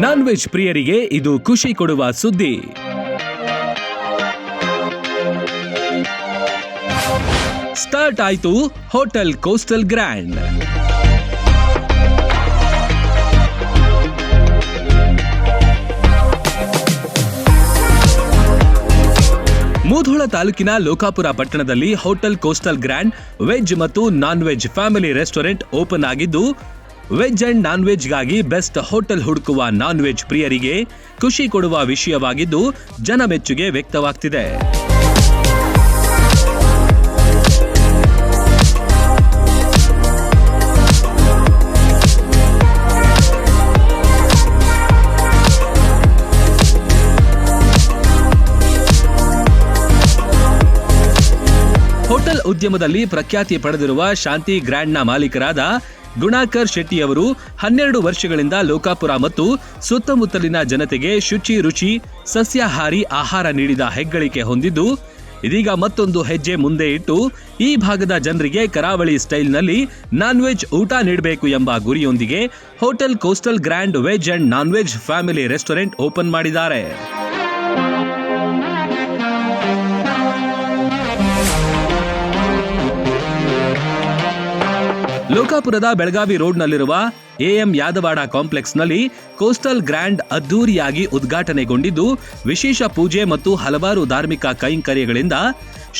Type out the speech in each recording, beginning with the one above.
Non veg ಪ್ರಿಯರಿಗೆ ಇದು ಖುಷಿ ಕೊಡುವ ಸುದ್ದಿ. ಸ್ಟಾರ್ಟ್ ಆಯ್ತು ಹೋಟೆಲ್ ಕೋಸ್ಟಲ್ ಗ್ರ್ಯಾಂಡ್ ಮೂಧೋಳ ತಾಲೂಕಿನ ಲೋಕಾಪುರ ಪಟ್ಟಣದಲ್ಲಿ ಹೋಟೆಲ್ ಕೋಸ್ಟಲ್ ಗ್ರ್ಯಾಂಡ್ ವೆಜ್ ಮತ್ತು non veg family restaurant open ಆಗಿದ್ದು ವೆಜ್ ಅಂಡ್ ನಾನ್ ವೆಜ್ಗಾಗಿ ಬೆಸ್ಟ್ ಹೋಟೆಲ್ ಹುಡುಕುವ ನಾನ್ ವೆಜ್ ಪ್ರಿಯರಿಗೆ ಖುಷಿ ಕೊಡುವ ವಿಷಯವಾಗಿದ್ದು ಜನ ಮೆಚ್ಚುಗೆ ವ್ಯಕ್ತವಾಗ್ತಿದೆ. ಹೋಟೆಲ್ ಉದ್ಯಮದಲ್ಲಿ ಪ್ರಖ್ಯಾತಿ ಪಡೆದಿರುವ ಶಾಂತಿ ಗ್ರ್ಯಾಂಡ್ನ ಮಾಲೀಕರಾದ ಗುಣಾಕರ್ ಶೆಟ್ಟಿ ಅವರು ಹನ್ನೆರಡು ವರ್ಷಗಳಿಂದ ಲೋಕಾಪುರ ಮತ್ತು ಸುತ್ತಮುತ್ತಲಿನ ಜನತೆಗೆ ಶುಚಿ ರುಚಿ, ಸಸ್ಯಾಹಾರಿ ಆಹಾರ ನೀಡಿದ ಹೆಗ್ಗಳಿಕೆ ಹೊಂದಿದ್ದು, ಇದೀಗ ಮತ್ತೊಂದು ಹೆಜ್ಜೆ ಮುಂದೆ ಇಟ್ಟು ಈ ಭಾಗದ ಜನರಿಗೆ ಕರಾವಳಿ ಸ್ಟೈಲ್ನಲ್ಲಿ ನಾನ್ ವೆಜ್ ಊಟ ನೀಡಬೇಕು ಎಂಬ ಗುರಿಯೊಂದಿಗೆ hotel Coastal Grand veg and non veg family restaurant open ಮಾಡಿದ್ದಾರೆ. ಲೋಕಾಪುರದ ಬೆಳಗಾವಿ ರೋಡ್ನಲ್ಲಿರುವ ಎಎಂ ಯಾದವಾಡ ಕಾಂಪ್ಲೆಕ್ಸ್ನಲ್ಲಿ ಕೋಸ್ಟಲ್ ಗ್ರ್ಯಾಂಡ್ ಅದ್ದೂರಿಯಾಗಿ ಉದ್ಘಾಟನೆಗೊಂಡಿದ್ದು, ವಿಶೇಷ ಪೂಜೆ ಮತ್ತು ಹಲವಾರು ಧಾರ್ಮಿಕ ಕೈಂಕರ್ಯಗಳಿಂದ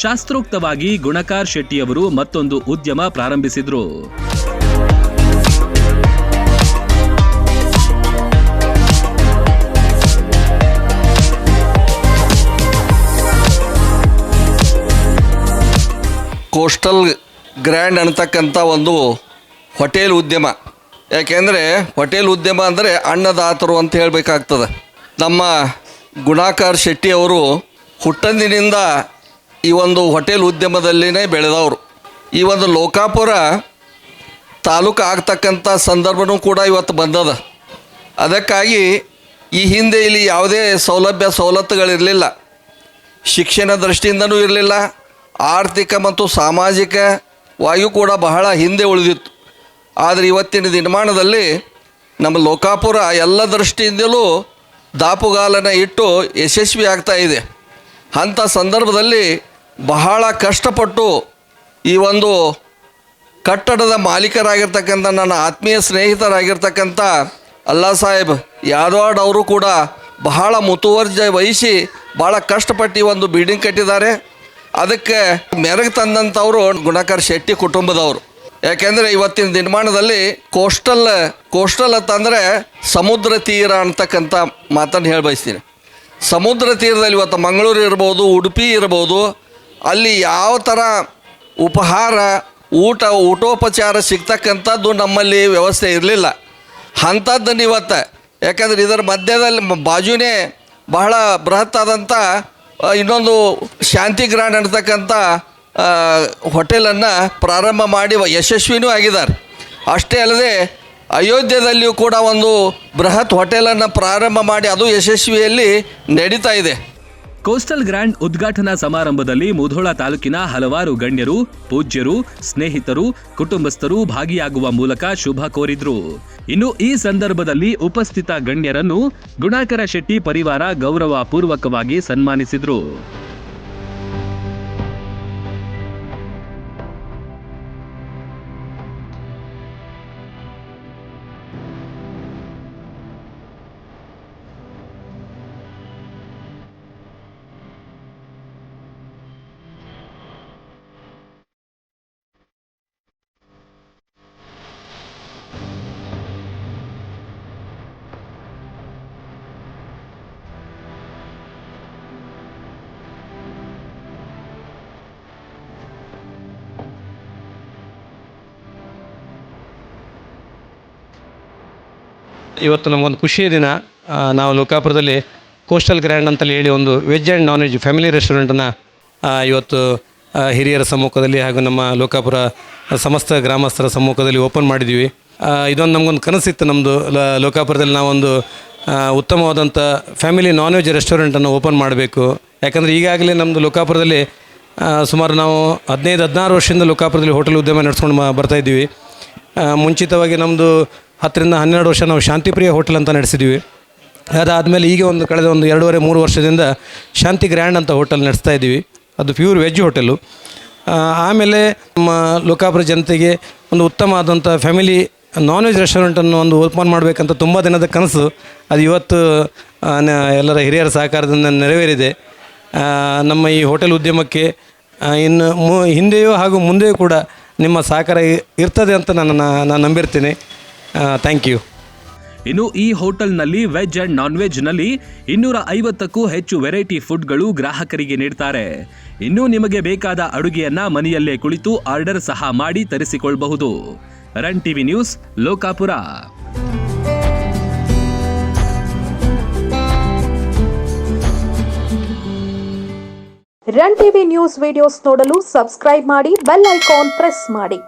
ಶಾಸ್ತ್ರೋಕ್ತವಾಗಿ ಗುಣಕಾರ್ ಶೆಟ್ಟಿಯವರು ಮತ್ತೊಂದು ಉದ್ಯಮ ಪ್ರಾರಂಭಿಸಿದ್ರು. ಕೋಸ್ಟಲ್ ಗ್ರ್ಯಾಂಡ್ ಅನ್ನತಕ್ಕಂಥ ಒಂದು ಹೋಟೆಲ್ ಉದ್ಯಮ. ಯಾಕೆಂದರೆ ಹೋಟೆಲ್ ಉದ್ಯಮ ಅಂದರೆ ಅನ್ನದಾತರು ಅಂತ ಹೇಳಬೇಕಾಗ್ತದೆ. ನಮ್ಮ ಗುಣಾಕರ್ ಶೆಟ್ಟಿ ಅವರು ಹುಟ್ಟಂದಿನಿಂದ ಈ ಒಂದು ಹೋಟೆಲ್ ಉದ್ಯಮದಲ್ಲಿನೇ ಬೆಳೆದವರು. ಈ ಒಂದು ಲೋಕಾಪುರ ತಾಲೂಕು ಆಗ್ತಕ್ಕಂಥ ಸಂದರ್ಭನೂ ಕೂಡ ಇವತ್ತು ಬಂದದ. ಅದಕ್ಕಾಗಿ ಈ ಹಿಂದೆ ಇಲ್ಲಿ ಯಾವುದೇ ಸೌಲಭ್ಯ ಸವಲತ್ತುಗಳಿರಲಿಲ್ಲ. ಶಿಕ್ಷಣ ದೃಷ್ಟಿಯಿಂದನೂ ಇರಲಿಲ್ಲ. ಆರ್ಥಿಕ ಮತ್ತು ಸಾಮಾಜಿಕವಾಗಿಯೂ ಕೂಡ ಬಹಳ ಹಿಂದೆ ಉಳಿದಿತ್ತು. ಆದರೆ ಇವತ್ತಿನ ದಿನಮಾನದಲ್ಲಿ ನಮ್ಮ ಲೋಕಾಪುರ ಎಲ್ಲ ದೃಷ್ಟಿಯಿಂದಲೂ ದಾಪುಗಾಲನ ಇಟ್ಟು ಯಶಸ್ವಿ ಆಗ್ತಾ ಇದೆ. ಅಂಥ ಸಂದರ್ಭದಲ್ಲಿ ಬಹಳ ಕಷ್ಟಪಟ್ಟು ಈ ಒಂದು ಕಟ್ಟಡದ ಮಾಲೀಕರಾಗಿರ್ತಕ್ಕಂಥ, ನನ್ನ ಆತ್ಮೀಯ ಸ್ನೇಹಿತರಾಗಿರ್ತಕ್ಕಂಥ ಅಲ್ಲಾ ಸಾಹೇಬ್ ಯಾದವಾಡ್ ಅವರು ಕೂಡ ಬಹಳ ಮುತುವರ್ಜಿ ವಹಿಸಿ ಭಾಳ ಕಷ್ಟಪಟ್ಟು ಒಂದು ಬಿಲ್ಡಿಂಗ್ ಕಟ್ಟಿದ್ದಾರೆ. ಅದಕ್ಕೆ ಮೆರಗು ತಂದಂಥವ್ರು ಗುಣಕರ್ ಶೆಟ್ಟಿ ಕುಟುಂಬದವರು. ಯಾಕೆಂದರೆ ಇವತ್ತಿನ ದಿನಮಾನದಲ್ಲಿ ಕೋಸ್ಟಲ್ ಕೋಸ್ಟಲ್ ಅಂತಂದರೆ ಸಮುದ್ರ ತೀರ ಅಂತಕ್ಕಂಥ ಮಾತನ್ನು ಹೇಳಿ ಬಯಸ್ತೀನಿ. ಸಮುದ್ರ ತೀರದಲ್ಲಿ ಇವತ್ತು ಮಂಗಳೂರು ಇರ್ಬೋದು, ಉಡುಪಿ ಇರ್ಬೋದು, ಅಲ್ಲಿ ಯಾವ ಥರ ಉಪಹಾರ, ಊಟ, ಊಟೋಪಚಾರ ಸಿಗ್ತಕ್ಕಂಥದ್ದು ನಮ್ಮಲ್ಲಿ ವ್ಯವಸ್ಥೆ ಇರಲಿಲ್ಲ. ಅಂಥದ್ದನ್ನು ಇವತ್ತು, ಯಾಕಂದ್ರೆ ಇದರ ಮಧ್ಯದಲ್ಲಿ ಬಾಜುನೇ ಬಹಳ ಬೃಹತ್ ಇನ್ನೊಂದು ಶಾಂತಿ ಗ್ರಾಂಡ್ ಅಂತಕ್ಕಂಥ ಹೋಟೆಲನ್ನು ಪ್ರಾರಂಭ ಮಾಡಿ ಯಶಸ್ವಿನೂ ಆಗಿದ್ದಾರೆ. ಅಷ್ಟೇ ಅಲ್ಲದೆ ಅಯೋಧ್ಯೆಯಲ್ಲಿಯೂ ಕೂಡ ಒಂದು ಬೃಹತ್ ಹೋಟೆಲನ್ನು ಪ್ರಾರಂಭ ಮಾಡಿ ಅದು ಯಶಸ್ವಿಯಲ್ಲಿ ನಡೀತಾ ಇದೆ. ಕೋಸ್ಟಲ್ ಗ್ರ್ಯಾಂಡ್ ಉದ್ಘಾಟನಾ ಸಮಾರಂಭದಲ್ಲಿ ಮುಧೋಳ ತಾಲೂಕಿನ ಹಲವಾರು ಗಣ್ಯರು, ಪೂಜ್ಯರು, ಸ್ನೇಹಿತರು, ಕುಟುಂಬಸ್ಥರು ಭಾಗಿಯಾಗುವ ಮೂಲಕ ಶುಭ ಕೋರಿದ್ರು. ಇನ್ನು ಈ ಸಂದರ್ಭದಲ್ಲಿ ಉಪಸ್ಥಿತ ಗಣ್ಯರನ್ನು ಗುಣಾಕರ ಶೆಟ್ಟಿ ಪರಿವಾರ ಗೌರವ ಪೂರ್ವಕವಾಗಿ ಸನ್ಮಾನಿಸಿದ್ರು. ಇವತ್ತು ನಮಗೊಂದು ಖುಷಿಯ ದಿನ. ನಾವು ಲೋಕಾಪುರದಲ್ಲಿ ಕೋಸ್ಟಲ್ ಗ್ರ್ಯಾಂಡ್ ಅಂತಲೇ ಹೇಳಿ ಒಂದು veg and non veg family ರೆಸ್ಟೋರೆಂಟನ್ನು ಇವತ್ತು ಹಿರಿಯರ ಸಮ್ಮುಖದಲ್ಲಿ ಹಾಗೂ ನಮ್ಮ ಲೋಕಾಪುರ ಸಮಸ್ತ ಗ್ರಾಮಸ್ಥರ ಸಮ್ಮುಖದಲ್ಲಿ ಓಪನ್ ಮಾಡಿದ್ದೀವಿ. ಇದೊಂದು ನಮಗೊಂದು ಕನಸಿತ್ತು ನಮ್ಮದು ಲೋಕಾಪುರದಲ್ಲಿ ನಾವೊಂದು ಉತ್ತಮವಾದಂಥ ಫ್ಯಾಮಿಲಿ ನಾನ್ ವೆಜ್ ರೆಸ್ಟೋರೆಂಟನ್ನು ಓಪನ್ ಮಾಡಬೇಕು. ಯಾಕಂದರೆ ಈಗಾಗಲೇ ನಮ್ಮದು ಲೋಕಾಪುರದಲ್ಲಿ ಸುಮಾರು ನಾವು ಹದಿನೈದು ಹದಿನಾರು ವರ್ಷದಿಂದ ಲೋಕಾಪುರದಲ್ಲಿ ಹೋಟೆಲ್ ಉದ್ಯಮ ನಡೆಸ್ಕೊಂಡು ಬರ್ತಾಯಿದ್ದೀವಿ ಮುಂಚಿತವಾಗಿ ನಮ್ಮದು ಹತ್ತರಿಂದ ಹನ್ನೆರಡು ವರ್ಷ ನಾವು ಶಾಂತಿಪ್ರಿಯ ಹೋಟೆಲ್ ಅಂತ ನಡೆಸಿದ್ದೀವಿ. ಅದಾದಮೇಲೆ ಈಗ ಒಂದು ಕಳೆದ ಒಂದು ಎರಡೂವರೆ, ಮೂರು ವರ್ಷದಿಂದ ಶಾಂತಿ ಗ್ರ್ಯಾಂಡ್ ಅಂತ ಹೋಟೆಲ್ ನಡೆಸ್ತಾ ಇದ್ದೀವಿ. ಅದು ಪ್ಯೂರ್ ವೆಜ್ ಹೋಟೆಲು. ಆಮೇಲೆ ನಮ್ಮ ಲೋಕಾಪುರ ಜನತೆಗೆ ಒಂದು ಉತ್ತಮವಾದಂಥ ಫ್ಯಾಮಿಲಿ ನಾನ್ ವೆಜ್ ರೆಸ್ಟೋರೆಂಟನ್ನು ಒಂದು ಓಪನ್ ಮಾಡಬೇಕಂತ ತುಂಬ ದಿನದ ಕನಸು. ಅದು ಇವತ್ತು ಎಲ್ಲರ ಹಿರಿಯರ ಸಹಕಾರದಿಂದ ನೆರವೇರಿದೆ. ನಮ್ಮ ಈ ಹೋಟೆಲ್ ಉದ್ಯಮಕ್ಕೆ ಇನ್ನು ಮು, ಹಿಂದೆಯೂ ಹಾಗೂ ಮುಂದೆಯೂ ಕೂಡ ನಿಮ್ಮ ಸಹಕಾರ ಇರ್ತದೆ ಅಂತ ನಾನು ನಾನು ನಂಬಿರ್ತೀನಿ. ಥ್ಯಾಂಕ್ ಯು ಇನ್ನು ಈ ಹೋಟೆಲ್ನಲ್ಲಿ ವೆಜ್ ಅಂಡ್ ನಾನ್ ವೆಜ್ನಲ್ಲಿ ಇನ್ನೂರ ಐವತ್ತಕ್ಕೂ ಹೆಚ್ಚು ವೆರೈಟಿ ಫುಡ್ಗಳು ಗ್ರಾಹಕರಿಗೆ ನೀಡ್ತಾರೆ. ಇನ್ನೂ ನಿಮಗೆ ಬೇಕಾದ ಅಡುಗೆಯನ್ನು ಮನೆಯಲ್ಲೇ ಕುಳಿತು ಆರ್ಡರ್ ಸಹ ಮಾಡಿ ತರಿಸಿಕೊಳ್ಳಬಹುದು run TV news Lokapur. Run TV news videos ನೋಡಲು ಸಬ್ಸ್ಕ್ರೈಬ್ ಮಾಡಿ ಬೆಲ್ ಐಕಾನ್ ಪ್ರೆಸ್ ಮಾಡಿ.